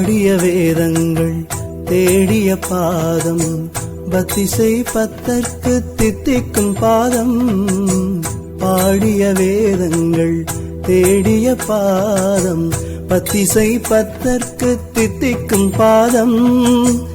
பாடிய வேதங்கள் தேடிய பாதம் பத்திசை செய் பத்தற்கு தித்திக்கும் பாதம். பாடிய வேதங்கள் தேடிய பாதம் பத்தி பத்தற்கு தித்திக்கும் பாதம்.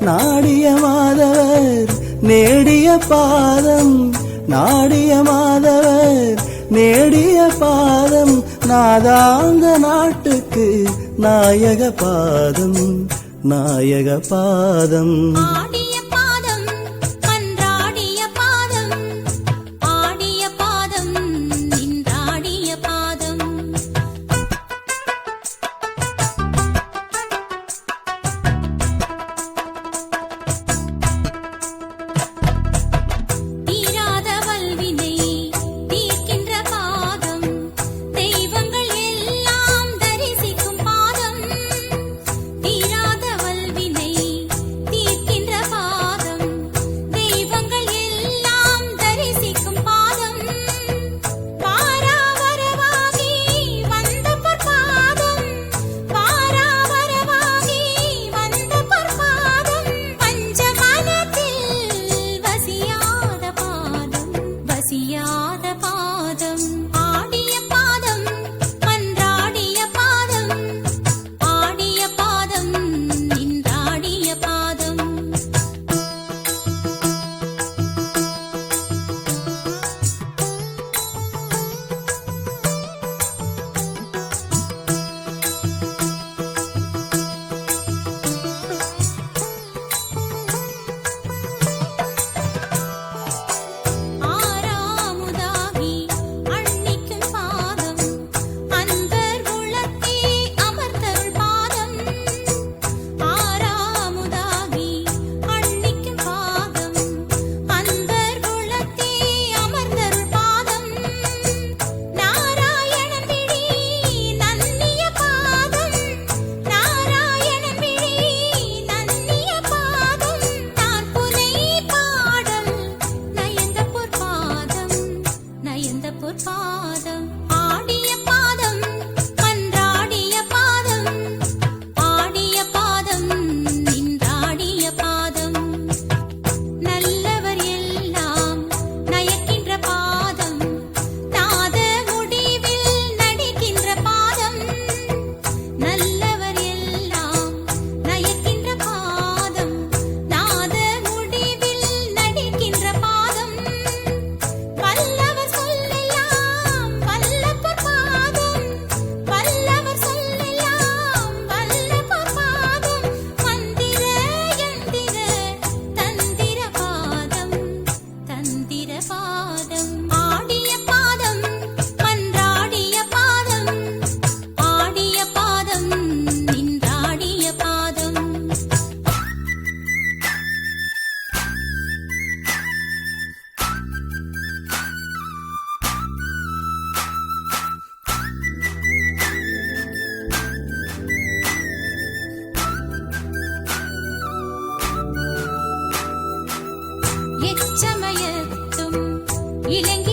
நாடிய மாதவர் நேடிய பாதம். நாடிய மாதவர் நேடிய பாதம். நாதாந்த நாட்டுக்கு நாயக பாதம் நாயக பாதம். 我的 എച്ചമയത്തും ഇലങ്ങ